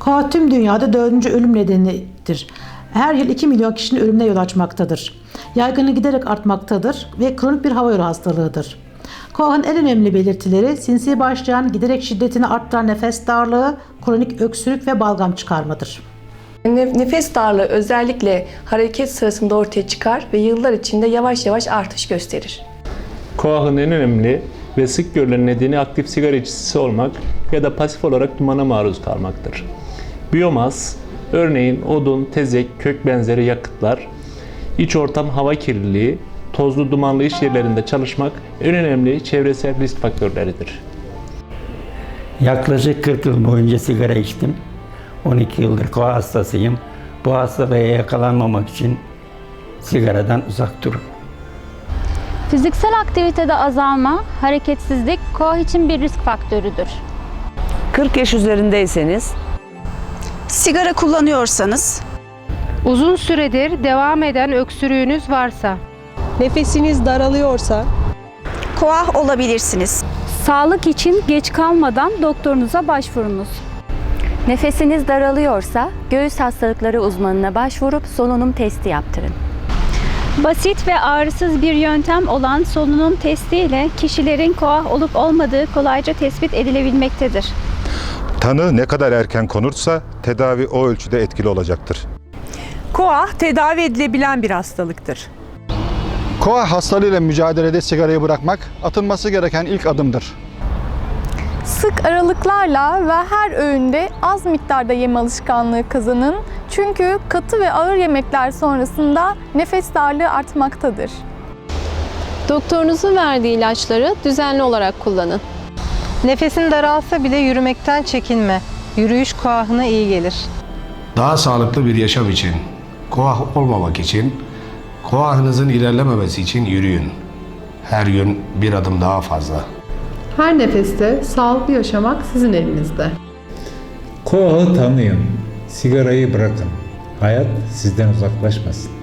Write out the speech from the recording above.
Koa tüm dünyada dördüncü ölüm nedenidir. Her yıl 2 milyon kişinin ölümüne yol açmaktadır. Yaygınlığı giderek artmaktadır ve kronik bir hava yolu hastalığıdır. Koah'ın en önemli belirtileri sinsi başlayan, giderek şiddetini arttıran nefes darlığı, kronik öksürük ve balgam çıkarmadır. Ne- Nefes darlığı özellikle hareket sırasında ortaya çıkar ve yıllar içinde yavaş yavaş artış gösterir. Koahın en önemli ve sık görülen nedeni aktif sigara içicisi olmak ya da pasif olarak dumana maruz kalmaktır. Biyomas, örneğin odun, tezek, kök benzeri yakıtlar, iç ortam hava kirliliği, tozlu dumanlı iş yerlerinde çalışmak en önemli çevresel risk faktörleridir. Yaklaşık 40 yıl boyunca sigara içtim. 12 yıldır koa hastasıyım. Bu hastalığa yakalanmamak için sigaradan uzak durun. Fiziksel aktivitede azalma, hareketsizlik koa için bir risk faktörüdür. 40 yaş üzerindeyseniz Sigara kullanıyorsanız, Uzun süredir devam eden öksürüğünüz varsa, Nefesiniz daralıyorsa, koah olabilirsiniz. Sağlık için geç kalmadan doktorunuza başvurunuz. Nefesiniz daralıyorsa göğüs hastalıkları uzmanına başvurup solunum testi yaptırın. Basit ve ağrısız bir yöntem olan solunum testi ile kişilerin koah olup olmadığı kolayca tespit edilebilmektedir. Tanı ne kadar erken konursa tedavi o ölçüde etkili olacaktır. koah tedavi edilebilen bir hastalıktır. Koa hastalığıyla mücadelede sigarayı bırakmak atılması gereken ilk adımdır. Sık aralıklarla ve her öğünde az miktarda yeme alışkanlığı kazanın. Çünkü katı ve ağır yemekler sonrasında nefes darlığı artmaktadır. Doktorunuzun verdiği ilaçları düzenli olarak kullanın. Nefesin daralsa bile yürümekten çekinme. Yürüyüş koahına iyi gelir. Daha sağlıklı bir yaşam için, koah olmamak için, koahınızın ilerlememesi için yürüyün. Her gün bir adım daha fazla. Her nefeste sağlıklı yaşamak sizin elinizde. Koahı tanıyın, sigarayı bırakın. Hayat sizden uzaklaşmasın.